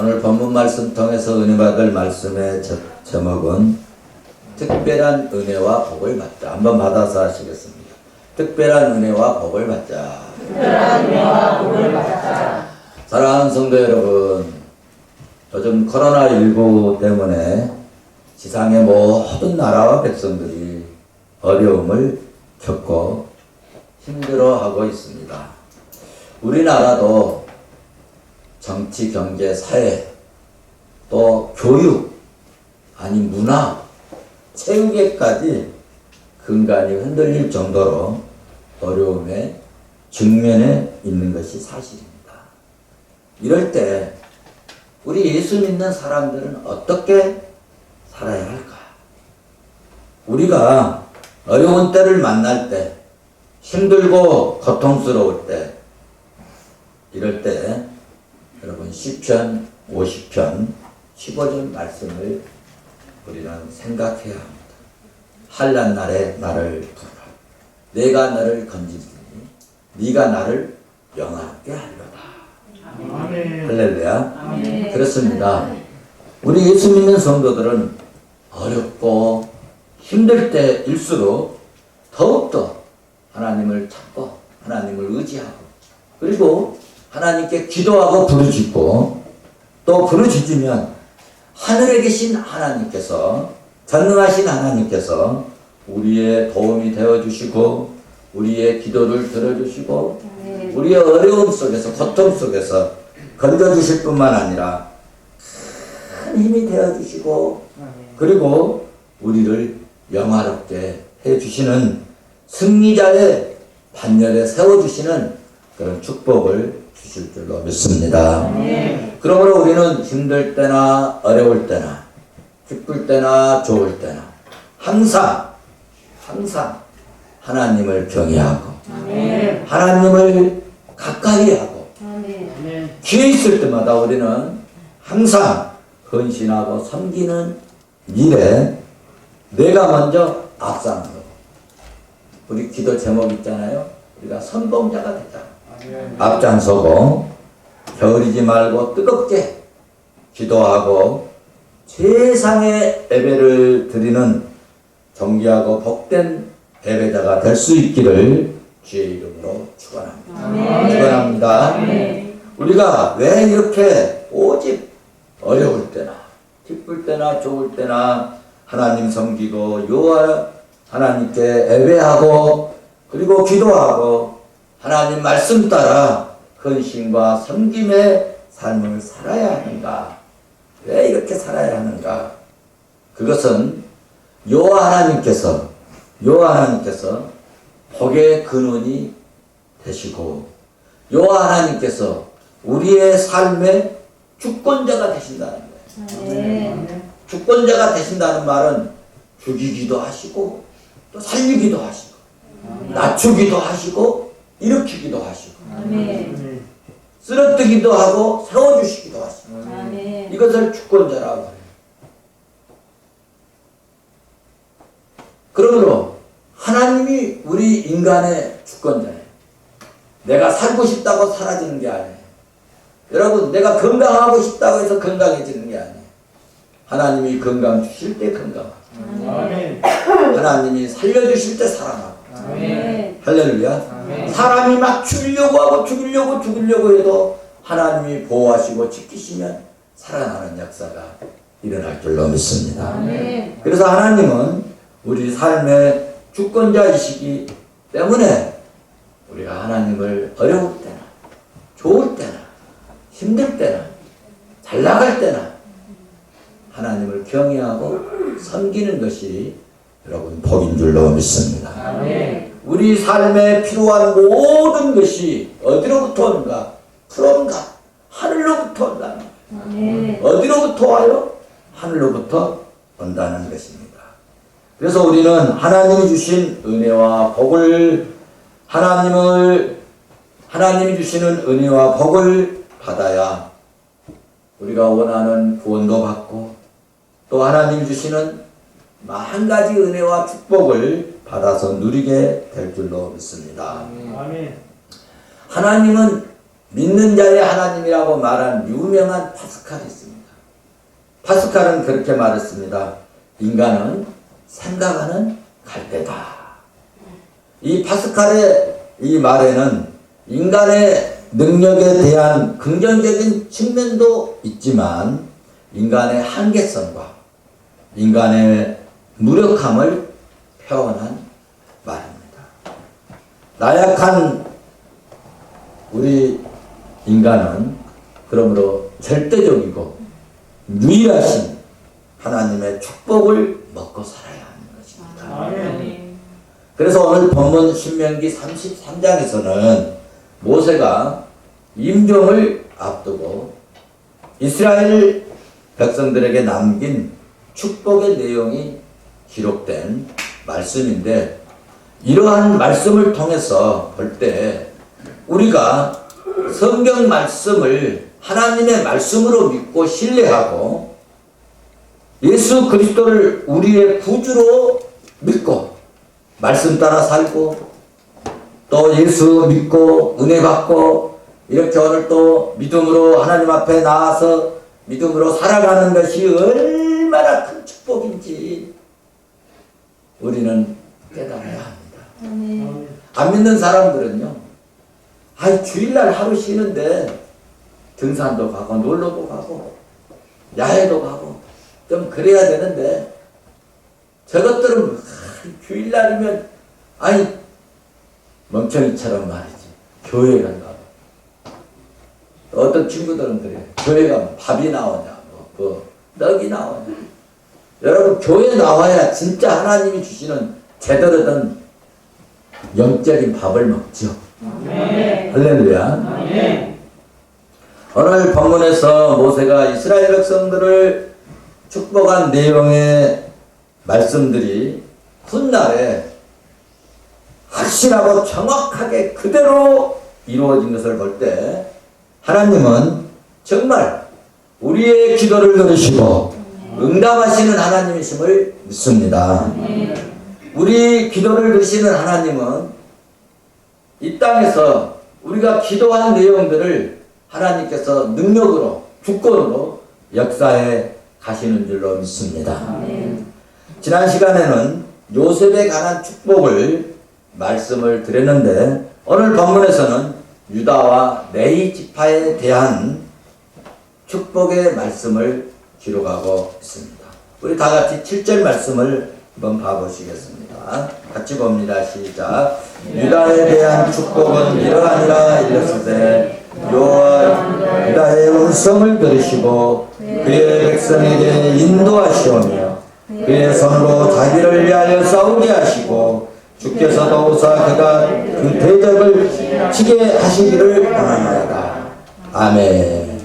오늘 본문 말씀 통해서 은혜 받을 말씀의 제, 제목은 특별한 은혜와 복을 받자. 한번 받아서 하시겠습니다. 특별한 은혜와 복을 받자. 특별한 은혜와 복을 받자. 사랑하는 성도 여러분, 요즘 코로나19 때문에 지상의 모든 나라와 백성들이 어려움을 겪고 힘들어하고 있습니다. 우리나라도 정치, 경제, 사회, 또 교육, 아니 문화, 체육에까지 근간이 흔들릴 정도로 어려움에 직면해 있는 것이 사실입니다. 이럴 때 우리 예수 믿는 사람들은 어떻게 살아야 할까? 우리가 어려운 때를 만날 때, 힘들고 고통스러울 때, 이럴 때 여러분 시편 50편 15절 말씀을 우리는 생각해야 합니다. 한란 날에 나를 부르라. 내가 너를 건지리니 네가 나를 영화롭게 하리로다. 할렐루야. 그렇습니다. 우리 예수 믿는 성도들은 어렵고 힘들 때일수록 더욱더 하나님을 찾고 하나님을 의지하고 그리고 하나님께 기도하고 부르짖고 또 부르짖으면 하늘에 계신 하나님께서 전능하신 하나님께서 우리의 도움이 되어 주시고 우리의 기도를 들어주시고 우리의 어려움 속에서 고통 속에서 건져 주실 뿐만 아니라 큰 힘이 되어 주시고 그리고 우리를 영화롭게 해 주시는 승리자의 반열에 세워 주시는 그런 축복을 주실 줄로 믿습니다. 그러므로 우리는 힘들 때나 어려울 때나 기쁠 때나 좋을 때나 항상 항상 하나님을 경외하고 하나님을 가까이 하고 기회 있을 때마다 우리는 항상 헌신하고 섬기는 일에 내가 먼저 앞서는 거. 우리 기도 제목 있잖아요. 우리가 선봉자가 되자. 앞장서고 게으르지 말고 뜨겁게 기도하고 세상의 예배를 드리는 정기하고 복된 예배자가 될 수 있기를 주의 이름으로 축원합니다. 축원합니다. 우리가 왜 이렇게 오직 어려울 때나 기쁠 때나 좋을 때나 하나님 섬기고 요하 하나님께 예배하고 그리고 기도하고 하나님 말씀 따라 헌신과 섬김의 삶을 살아야 하는가? 왜 이렇게 살아야 하는가? 그것은 여호와 하나님께서 여호와 하나님께서 복의 근원이 되시고 여호와 하나님께서 우리의 삶의 주권자가 되신다는 거예요. 주권자가 되신다는 말은 죽이기도 하시고 또 살리기도 하시고 낮추기도 하시고 일으키기도 하시고 쓰러뜨기도 하고 세워주시기도 하시고 이것을 주권자라고 해요. 그러므로 하나님이 우리 인간의 주권자예요. 내가 살고 싶다고 사라지는 게 아니에요. 여러분, 내가 건강하고 싶다고 해서 건강해지는 게 아니에요. 하나님이 건강 주실 때 건강하고, 하나님이 살려주실 때 살아나고, 할렐루야. 사람이 막 죽이려고 하고 죽이려고 죽이려고 해도 하나님이 보호하시고 지키시면 살아나는 역사가 일어날 줄로 믿습니다. 그래서 하나님은 우리 삶의 주권자이시기 때문에 우리가 하나님을 어려울 때나 좋을 때나 힘들 때나 잘 나갈 때나 하나님을 경외하고 섬기는 것이 여러분 복인 줄로 믿습니다. 우리 삶에 필요한 모든 것이 어디로부터 온가? 프롬가 하늘로부터 온다는 거예요. 어디로부터 와요? 하늘로부터 온다는 것입니다. 그래서 우리는 하나님이 주신 은혜와 복을 하나님을 하나님이 주시는 은혜와 복을 받아야 우리가 원하는 구원도 받고 또 하나님 주시는 한 가지 은혜와 축복을 받아서 누리게 될 줄로 믿습니다. 아멘. 하나님은 믿는 자의 하나님이라고 말한 유명한 파스칼이 있습니다. 파스칼은 그렇게 말했습니다. 인간은 생각하는 갈대다. 이 파스칼의 이 말에는 인간의 능력에 대한 긍정적인 측면도 있지만 인간의 한계성과 인간의 무력함을 표현한 말입니다. 나약한 우리 인간은 그러므로 절대적이고 유일하신 하나님의 축복을 먹고 살아야 하는 것입니다. 그래서 오늘 본문 신명기 33장에서는 모세가 임종을 앞두고 이스라엘 백성들에게 남긴 축복의 내용이 기록된 말씀인데 이러한 말씀을 통해서 볼 때 우리가 성경 말씀을 하나님의 말씀으로 믿고 신뢰하고 예수 그리스도를 우리의 구주로 믿고 말씀 따라 살고 또 예수 믿고 은혜 받고 이렇게 오늘 또 믿음으로 하나님 앞에 나와서 믿음으로 살아가는 것이 얼마나 큰 축복인지 우리는 깨달아야 합니다. 안 믿는 사람들은요, 아이, 주일날 하루 쉬는데 등산도 가고 놀러도 가고 야외도 가고 좀 그래야 되는데 저것들은 아, 주일날이면 아니 멍청이처럼 말이지. 교회 간다 어떤 친구들은 그래 교회 가면 밥이 나오냐 뭐, 그 떡이 나오냐 여러분 교회 나와야 진짜 하나님이 주시는 제대로 된 영적인 밥을 먹죠. 할렐루야. 오늘 본문에서 모세가 이스라엘 백성들을 축복한 내용의 말씀들이 훗날에 확실하고 정확하게 그대로 이루어진 것을 볼 때 하나님은 정말 우리의 기도를 들으시고 응답하시는 하나님이심을 믿습니다. 우리 기도를 들으시는 하나님은 이 땅에서 우리가 기도한 내용들을 하나님께서 능력으로 주권으로 역사해 가시는 줄로 믿습니다. 지난 시간에는 요셉에 관한 축복을 말씀을 드렸는데 오늘 본문에서는 유다와 레이 지파에 대한 축복의 말씀을 기록하고 있습니다. 우리 다 같이 7절 말씀을 한번 봐보시겠습니다. 같이 봅니다. 시작. 유다에 대한 축복은 이러하니라 일렀으되 여호와 유다의 음성을 들으시고 그의 백성에게 인도하시오며 그의 손으로 자기를 위하여 싸우게 하시고 주께서도 오사 그가 그 대적을 치게 하시기를 원하나이다. 아멘.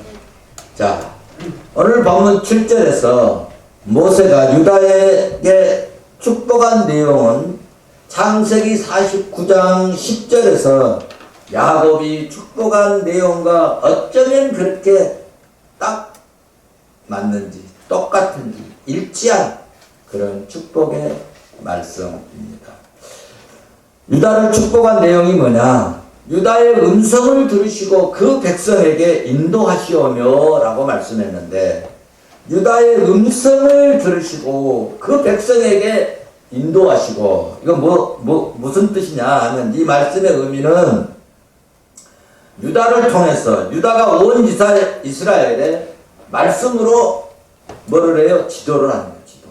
자, 오늘 본문 7절에서 모세가 유다에게 축복한 내용은 창세기 49장 10절에서 야곱이 축복한 내용과 어쩌면 그렇게 딱 맞는지 똑같은지 일치한 그런 축복의 말씀입니다. 유다를 축복한 내용이 뭐냐? 유다의 음성을 들으시고 그 백성에게 인도하시오며 라고 말씀했는데 유다의 음성을 들으시고 그 백성에게 인도하시고 이거 뭐, 뭐 무슨 뜻이냐 하면 이 말씀의 의미는 유다를 통해서 유다가 온 이스라엘, 이스라엘에 말씀으로 뭐를 해요? 지도를 하는 거예요. 지도.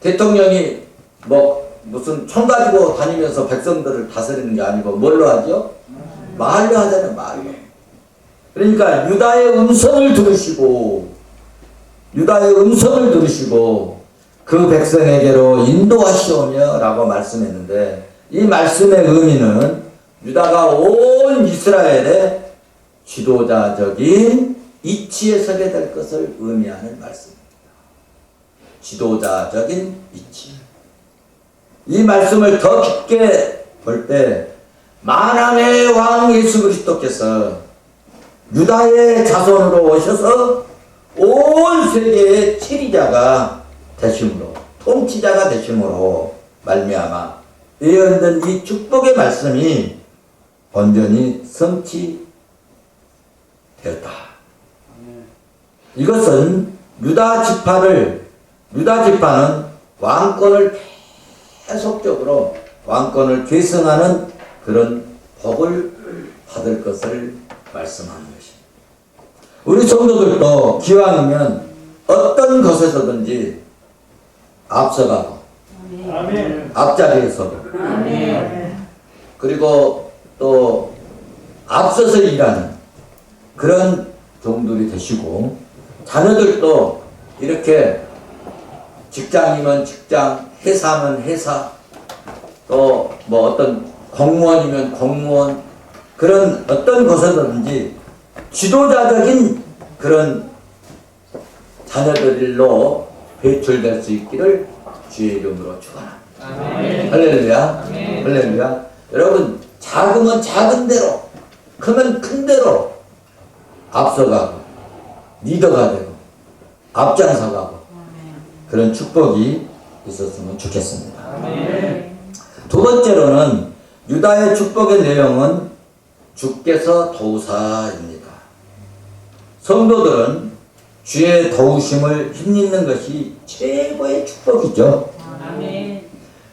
대통령이 뭐 무슨 총 가지고 다니면서 백성들을 다스리는 게 아니고 뭘로 하죠? 말로 하잖아요. 말로. 그러니까 유다의 음성을 들으시고 유다의 음성을 들으시고 그 백성에게로 인도하시오며 라고 말씀했는데 이 말씀의 의미는 유다가 온 이스라엘의 지도자적인 이치에 서게 될 것을 의미하는 말씀입니다. 지도자적인 이치. 이 말씀을 더 깊게 볼 때 만왕의 왕 예수 그리스도께서 유다의 자손으로 오셔서 온 세계의 치리자가 되심으로 통치자가 되심으로 말미암아 예언된 이 축복의 말씀이 온전히 성취 되었다. 이것은 유다 지파를 유다 지파는 왕권을 계속적으로 왕권을 계승하는 그런 복을 받을 것을 말씀하는 것입니다. 우리 성도들도 기왕이면 어떤 것에서든지 앞서가고 아멘. 앞자리에서도 그리고 또 앞서서 일하는 그런 종들이 되시고 자녀들도 이렇게 직장이면 직장, 회사면 회사, 또 뭐 어떤 공무원이면 공무원 그런 어떤 것이든지 지도자적인 그런 자녀들로 배출될 수 있기를 주의 이름으로 축원합니다. 할렐루야. 할렐루야. 여러분 작으면 작은 대로 크면 큰 대로 앞서가고 리더가 되고 앞장서가고 그런 축복이 있었으면 좋겠습니다. 두 번째로는 유다의 축복의 내용은 주께서 도우사입니다. 성도들은 주의 도우심을 힘입는 것이 최고의 축복이죠.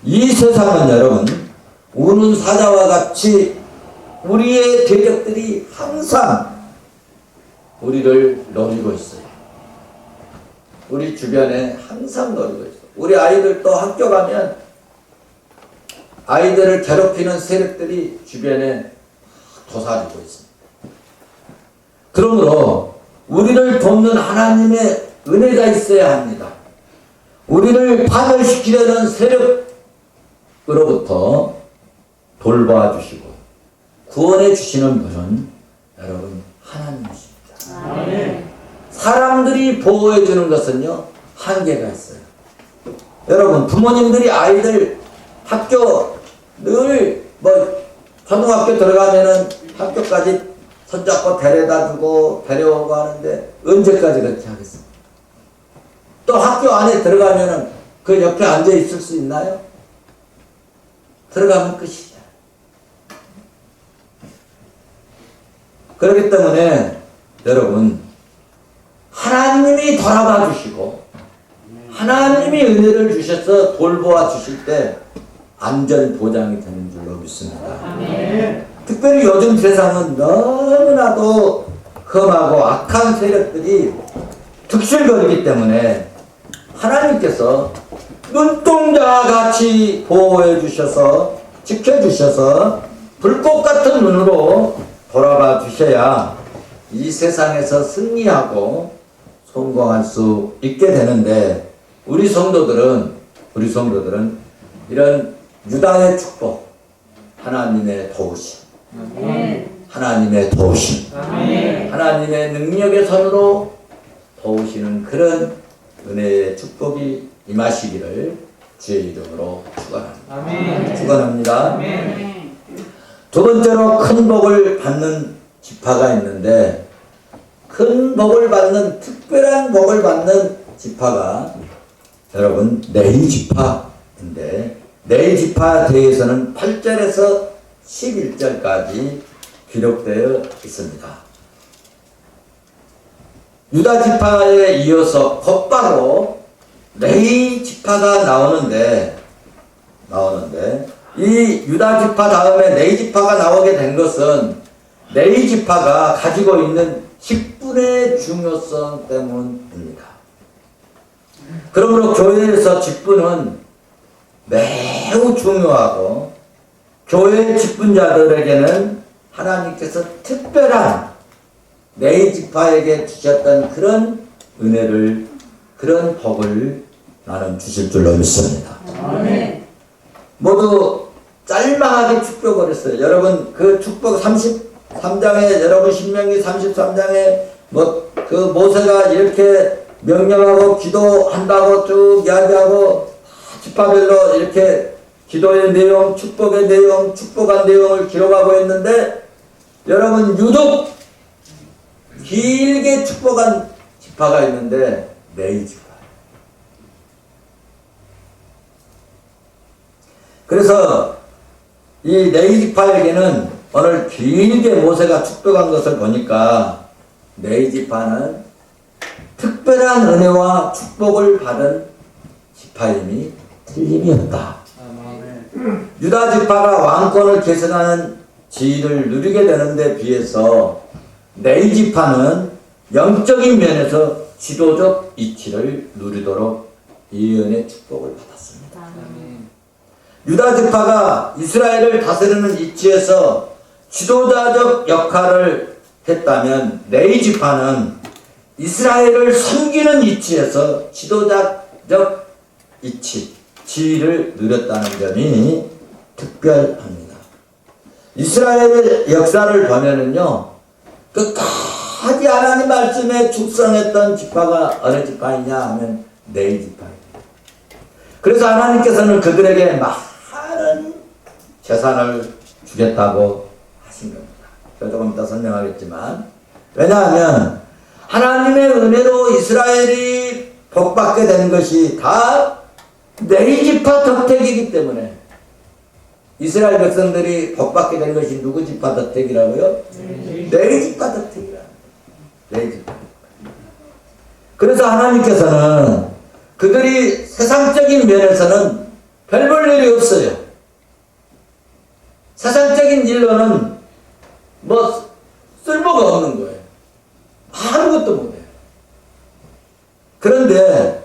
이 세상은 여러분 우는 사자와 같이 우리의 대적들이 항상 우리를 노리고 있어요. 우리 주변에 항상 노리고 있어요. 우리 아이들도 학교 가면 아이들을 괴롭히는 세력들이 주변에 도사리고 있습니다. 그러므로 우리를 돕는 하나님의 은혜가 있어야 합니다. 우리를 파멸시키려는 세력으로부터 돌봐주시고 구원해 주시는 분은 여러분 하나님이십니다. 사람들이 보호해 주는 것은요 한계가 있어요. 여러분 부모님들이 아이들 학교 늘 뭐 초등학교 들어가면은 학교까지 손잡고 데려다 주고 데려오고 하는데 언제까지 그렇게 하겠습니까? 또 학교 안에 들어가면은 그 옆에 앉아 있을 수 있나요? 들어가면 끝이죠. 그렇기 때문에 여러분 하나님이 돌아봐 주시고 하나님이 은혜를 주셔서 돌보아 주실 때 안전 보장이 되는 줄로 믿습니다. 특별히 요즘 세상은 너무나도 험하고 악한 세력들이 특실거리기 때문에 하나님께서 눈동자 같이 보호해 주셔서 지켜 주셔서 불꽃 같은 눈으로 돌아봐 주셔야 이 세상에서 승리하고 성공할 수 있게 되는데 우리 성도들은 우리 성도들은 이런 유다의 축복 하나님의 도우심 하나님의 도우심 하나님의 능력의 손으로 도우시는 그런 은혜의 축복이 임하시기를 주의 이름으로 축원합니다. 축원합니다. 두 번째로 큰 복을 받는 지파가 있는데 큰 복을 받는 특별한 복을 받는 지파가 여러분 네이 지파인데 네이 지파에 대해서는 8절에서 11절까지 기록되어 있습니다. 유다 지파에 이어서 곧바로 레이 지파가 나오는데 나오는데 이 유다 지파 다음에 레이 지파가 나오게 된 것은 레이 지파가 가지고 있는 직분의 중요성 때문입니다. 그러므로 교회에서 직분은 매우 중요하고 교회 직분자들에게는 하나님께서 특별한 레이 지파에게 주셨던 그런 은혜를 그런 복을 나는 주실 줄로 믿습니다. 모두 짤막하게 축복을 했어요. 여러분 그 축복 33장에 여러분 신명기 33장에 뭐 그 모세가 이렇게 명령하고 기도한다고 쭉 이야기하고 지파별로 이렇게 기도의 내용, 축복의 내용, 축복한 내용을 기록하고 있는데 여러분 유독 길게 축복한 지파가 있는데 레이 지파. 그래서 이 레이 지파에게는 오늘 길게 모세가 축복한 것을 보니까 네 지파는 특별한 은혜와 축복을 받은 지파임이 틀림이 없다. 유다 지파가 왕권을 계승하는 지위를 누리게 되는데 비해서 네 지파는 영적인 면에서 지도적 이치를 누리도록 예언의 축복을 받았습니다. 유다 지파가 이스라엘을 다스리는 이치에서 지도자적 역할을 했다면 레이 지파는 이스라엘을 섬기는 이치에서 지도자적 이치, 지위를 누렸다는 점이 특별합니다. 이스라엘의 역사를 보면은요, 끝까지 하나님 말씀에 축성했던 지파가 어느 지파이냐 하면 레이 지파입니다. 그래서 하나님께서는 그들에게 많은 재산을 주겠다고 하신 겁니다. 조금 이따 설명하겠지만 왜냐하면 하나님의 은혜로 이스라엘이 복받게 된 것이 다 네이지파 덕택이기 때문에 이스라엘 백성들이 복받게 된 것이 누구 지파 덕택이라고요? 네이지파 덕택이라. 네이지파. 그래서 하나님께서는 그들이 세상적인 면에서는 별 볼 일이 없어요. 세상적인 일로는 뭐 쓸모가 없는 거예요. 아무것도 못해요. 그런데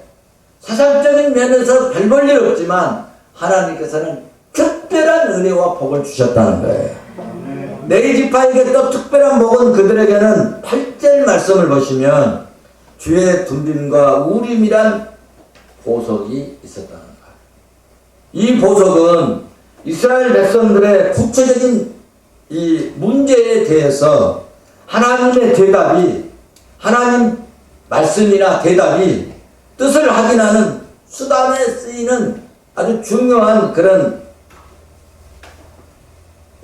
세상적인 면에서 별 볼 일 없지만 하나님께서는 특별한 은혜와 복을 주셨다는 거예요. 네이지파에게 또 특별한 복은 그들에게는 8절 말씀을 보시면 주의 둔빔과 우림이란 보석이 있었다는 거예요. 이 보석은 이스라엘 백성들의 구체적인 이 문제에 대해서 하나님의 대답이 하나님 말씀이나 대답이 뜻을 확인하는 수단에 쓰이는 아주 중요한 그런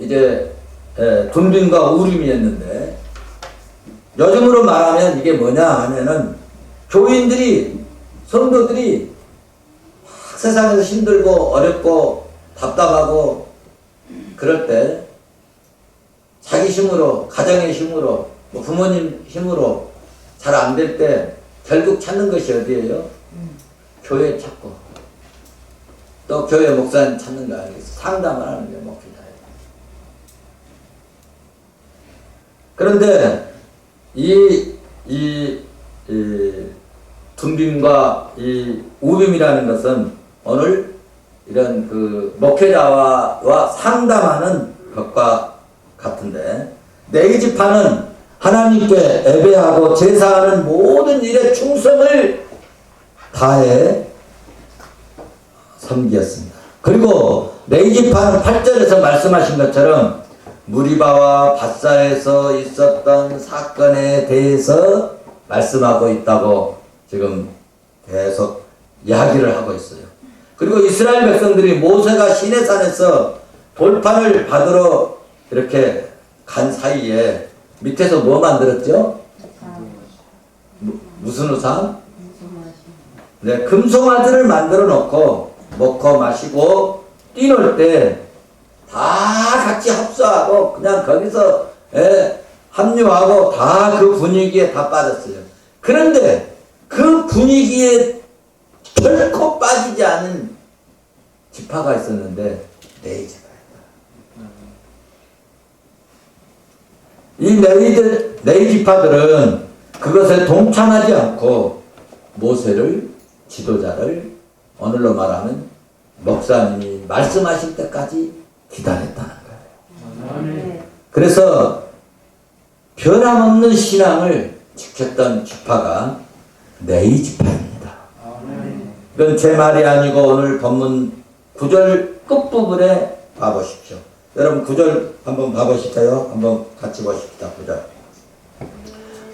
이제 에, 둔빔과 우림이었는데 요즘으로 말하면 이게 뭐냐 하면은 교인들이 성도들이 막 세상에서 힘들고 어렵고 답답하고 그럴 때 자기 힘으로 가정의 힘으로 뭐 부모님 힘으로 잘 안 될 때 결국 찾는 것이 어디예요? 교회 찾고 또 교회 목사님 찾는 거 아니겠어? 상담을 하는 게 목표다. 그런데 이, 이, 이 둔빔과 이 우빔이라는 것은 오늘 이런 그 목회자와 와 상담하는 것과 같은데 네이지파는 하나님께 예배하고 제사하는 모든 일에 충성을 다해 섬기었습니다. 그리고 네이지파는 8절에서 말씀하신 것처럼 무리바와 바사에서 있었던 사건에 대해서 말씀하고 있다고 지금 계속 이야기를 하고 있어요. 그리고 이스라엘 백성들이 모세가 시내산에서 돌판을 받으러 이렇게 간 사이에 밑에서 뭐 만들었죠? 무, 무슨 우상? 네, 금송아지를 만들어 놓고 먹고 마시고 뛰놀 때 다 같이 합수하고 그냥 거기서 예, 합류하고 다 그 분위기에 다 빠졌어요. 그런데 그 분위기에 결코 빠지지 않은 지파가 있었는데 네 지파였 이 네이들 네 지파들은 그것에 동참하지 않고 모세를 지도자를 오늘로 말하면 목사님이 말씀하실 때까지 기다렸다는 거예요. 그래서 변함없는 신앙을 지켰던 지파가 네이 지파입니다. 이건 제 말이 아니고 오늘 본문 9절 끝부분에 봐보십시오. 여러분 9절 한번 봐보실까요? 한번 같이 보십시다. 9절.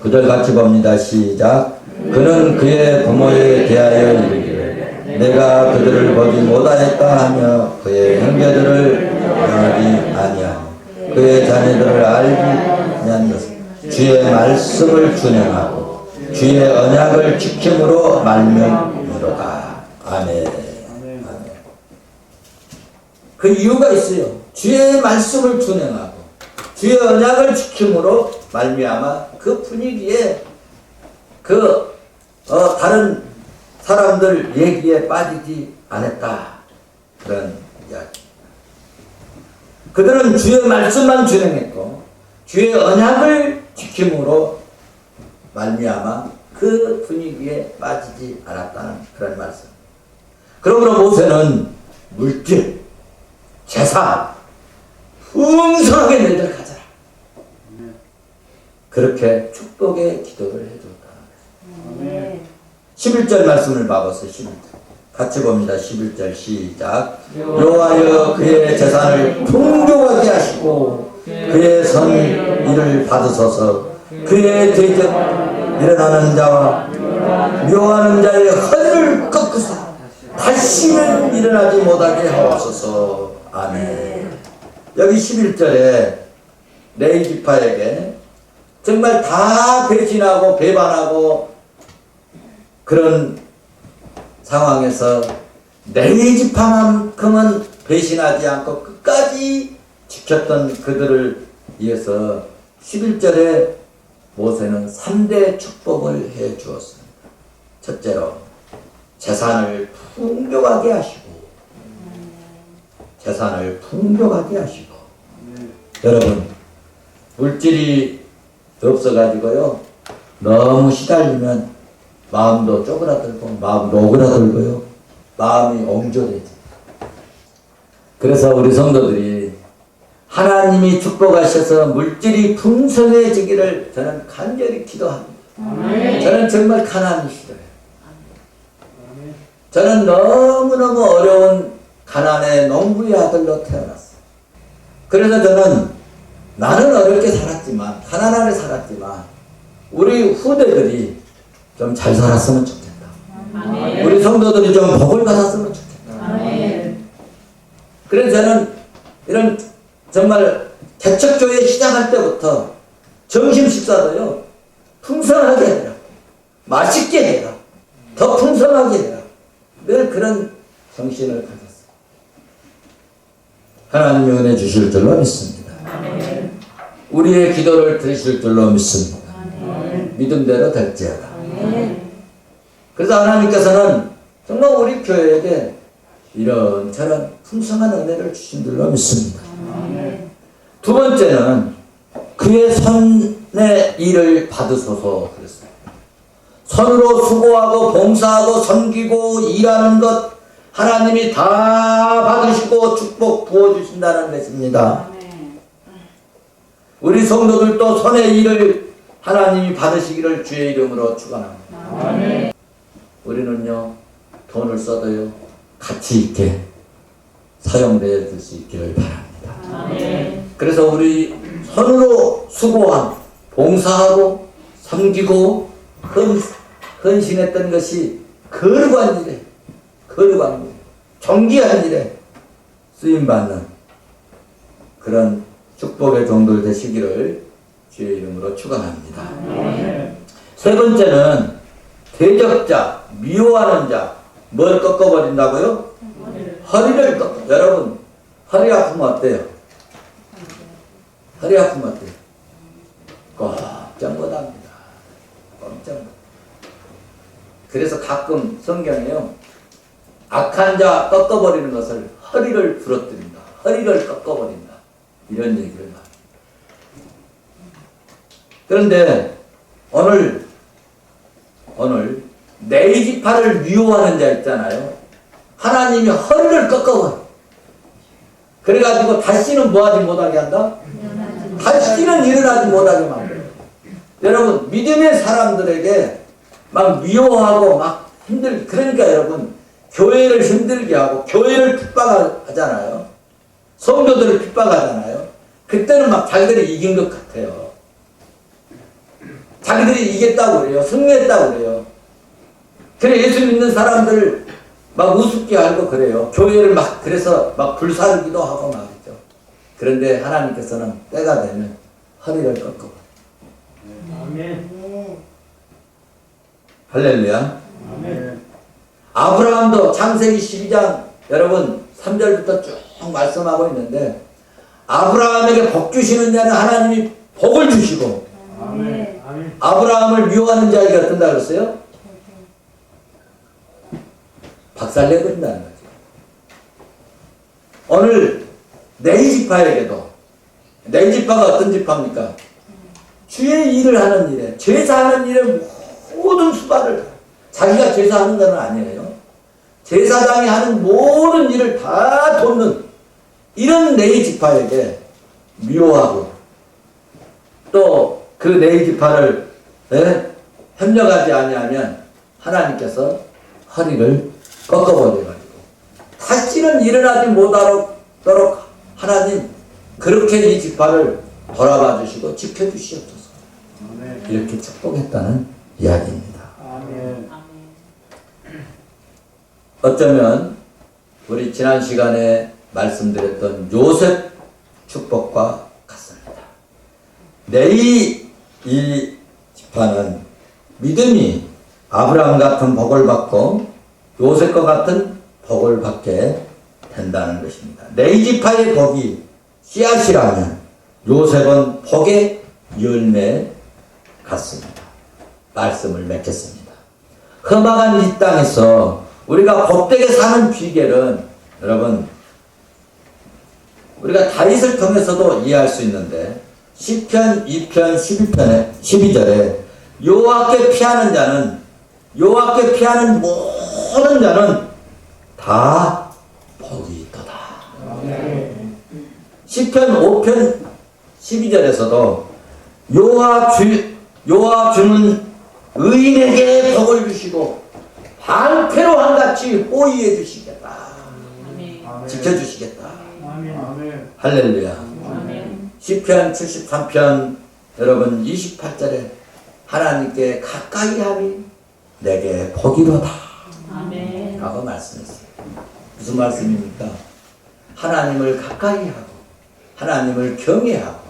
9절 같이 봅니다. 시작. 그는 그의 부모에 대하여 이르기를 내가 그들을 보지 못하였다 하며 그의 형제들을 명하지 아니하며 그의 자녀들을 알지 것은 주의 말씀을 준행하고 주의 언약을 지킴으로 말미암으로다. 아멘. 아멘. 그 이유가 있어요. 주의 말씀을 준행하고 주의 언약을 지킴으로 말미암아 그 분위기에 그 어, 다른 사람들 얘기에 빠지지 않았다 그런 이야기. 그들은 주의 말씀만 준행했고 주의 언약을 지킴으로 말미암아 그 분위기에 빠지지 않았다는 그런 말씀. 그러므로 모세는 물질, 제사, 풍성하게 너희들 가져라. 그렇게 축복의 기도를 해줬다. 네. 11절 말씀을 봐보세요. 11절. 같이 봅니다. 11절 시작. 여호와여 그의 재산을 풍족하게 하시고 그의 선 일을 받으소서 그의 대적 일어나는 자와 묘하는 자의 허리를 꺾으사 다시는 일어나지 못하게 하옵소서. 아멘. 여기 11절에 레이지파에게 정말 다 배신하고 배반하고 그런 상황에서 레이지파만큼은 배신하지 않고 끝까지 지켰던 그들을 위해서 11절에 모세는 3대 축복을 해 주었습니다. 첫째로 재산을 풍족하게 하시고 재산을 풍족하게 하시고. 여러분 물질이 없어가지고요. 너무 시달리면 마음도 쪼그라들고 마음도 오그라들고요. 마음이 옹졸해져. 그래서 우리 성도들이 하나님이 축복하셔서 물질이 풍성해지기를 저는 간절히 기도합니다. 저는 정말 가난이 싫어요. 저는 너무너무 어려운 가난의 농부의 아들로 태어났어요 그래서 저는 나는 어렵게 살았지만 가난하게 살았지만 우리 후대들이 좀 잘 살았으면 좋겠다. 우리 성도들이 좀 복을 받았으면 좋겠다. 그래서 저는 이런 정말 개척교회 시작할 때부터 점심 식사도요 풍성하게 해라, 맛있게 해라, 더 풍성하게 해라. 늘 그런 정신을 가졌어요. 하나님이 은혜 주실 줄로 믿습니다. 우리의 기도를 들으실 줄로 믿습니다. 믿음대로 될지어다. 그래서 하나님께서는 정말 우리 교회에게 이런 저런 풍성한 은혜를 주신 줄로 믿습니다. 두 번째는 그의 선의 일을 받으소서 그랬어요. 선으로 수고하고 봉사하고 섬기고 일하는 것 하나님이 다 받으시고 축복 부어주신다는 것입니다. 우리 성도들도 선의 일을 하나님이 받으시기를 주의 이름으로 축원합니다. 우리는요 돈을 써도요 가치 있게 사용될 수 있기를 바랍니다. 그래서 우리 선으로 수고한 봉사하고 섬기고 헌, 헌신했던 것이 거룩한 일에 거룩한 일, 존귀한 일에 쓰임 받는 그런 축복의 종들 되시기를 주의 이름으로 축원합니다. 세 번째는 대적자, 미워하는 자, 뭘 꺾어버린다고요? 허리를 꺾어. 여러분, 허리 아프면 어때요? 허리 아프면 어때요? 꼼짝 못합니다. 꼼짝 못. 그래서 가끔 성경에요. 악한 자 꺾어버리는 것을 허리를 부러뜨린다. 허리를 꺾어버린다. 이런 얘기를 합니다. 그런데 오늘 오늘 네이지파를 미워하는 자 있잖아요. 하나님이 허리를 꺾어버려. 그래가지고 다시는 뭐하지 못하게 한다? 다시는 일어나지 못하게 만들어. 여러분 믿음의 사람들에게 막 미워하고 막 힘들 그러니까 여러분 교회를 힘들게 하고 교회를 핍박하잖아요. 성도들을 핍박하잖아요. 그때는 막 자기들이 이긴 것 같아요. 자기들이 이겼다고 그래요. 승리했다고 그래요. 그래 예수 믿는 사람들 막 우습게 알고 그래요. 교회를 막 그래서 막 불사르기도 하고 말이죠. 그런데 하나님께서는 때가 되면 허리를 꺾어. 할렐루야. 아 브라함도 창세기 12장 여러분 3절부터 쭉 말씀하고 있는데 아브라함에게 복 주시는 자는 하나님이 복을 주시고. 아브라함을 미워하는 자에게 어떤다 그랬어요? 박살내버린다는 거죠. 오늘 네이지파에게도 네이지파가 어떤 지파입니까? 주의 일을 하는 일에 제사하는 일에 모든 수발을 자기가 제사하는 건 아니에요. 제사장이 하는 모든 일을 다 돕는 이런 네이지파에게 미워하고 또그 네이지파를 예? 협력하지 아니하면 하나님께서 허리를 꺾어버려가지고 다시는 일어나지 못하도록 하나님 그렇게 이 지파를 돌아봐 주시고 지켜주시옵소서. 이렇게 축복했다는 이야기입니다. 아멘. 어쩌면 우리 지난 시간에 말씀드렸던 요셉 축복과 같습니다. 내이 이 지파는 믿음이 아브라함 같은 복을 받고 요셉과 같은 복을 받게 된다는 것입니다. 내이 지파의 복이 씨앗이라면 요셉은 복의 열매 같습니다. 말씀을 맺겠습니다. 험악한 이 땅에서 우리가 복되게 사는 비결은 여러분 우리가 다윗을 통해서도 이해할 수 있는데 10편, 2편, 12편에 12절에 여호와께 피하는 자는 여호와께 피하는 모든 자는 다 복이 있도다. 아멘. 10편 5편 12절에서도 여호와 주 여호와 주는 의인에게 복을 주시고 방패로 한같이 호의해 주시겠다. 아멘. 지켜주시겠다. 아멘. 할렐루야. 아멘. 10편 73편 여러분 28절에 하나님께 가까이 함이 내게 복이로다. 아멘. 라고 말씀했어요. 무슨 말씀입니까? 하나님을 가까이 하고 하나님을 경외하고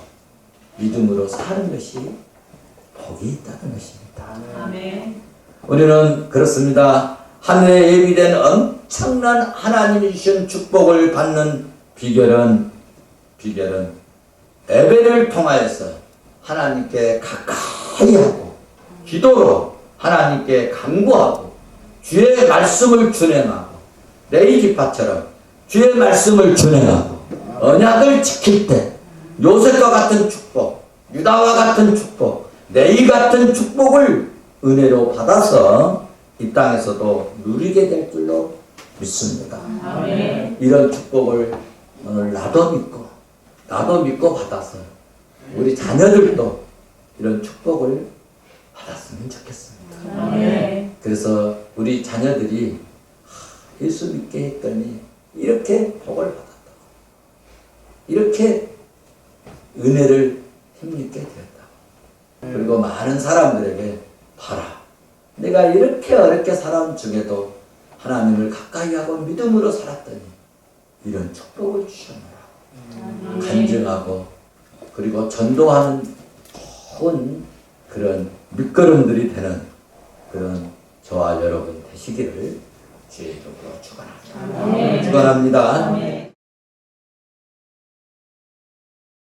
믿음으로 사는 것이 복이 있다는 것입니다. 아멘. 우리는 그렇습니다. 하늘에 예비된 엄청난 하나님이 주신 축복을 받는 비결은 비결은 예배를 통하여서 하나님께 가까이 하고 기도로 하나님께 간구하고 주의 말씀을 준행하고 레이기파처럼 주의 말씀을 준행하고 언약을 지킬 때 요셉과 같은 축복, 유다와 같은 축복, 레이 같은 축복을 은혜로 받아서 이 땅에서도 누리게 될 줄로 믿습니다. 아멘. 이런 축복을 오늘 나도 믿고 나도 믿고 받아서 우리 자녀들도 이런 축복을 받았으면 좋겠습니다. 아멘. 그래서 우리 자녀들이 하, 예수 믿게 했더니 이렇게 복을 받았다. 이렇게 은혜를 힘입게 되었다. 그리고 많은 사람들에게 봐라. 내가 이렇게 어렵게 살아온 중에도 하나님을 가까이 하고 믿음으로 살았더니 이런 축복을 주셨노라. 간증하고 그리고 전도하는 좋은 그런 밑거름들이 되는 그런 저와 여러분 되시기를 주의 이름으로 축원합니다. 축원합니다.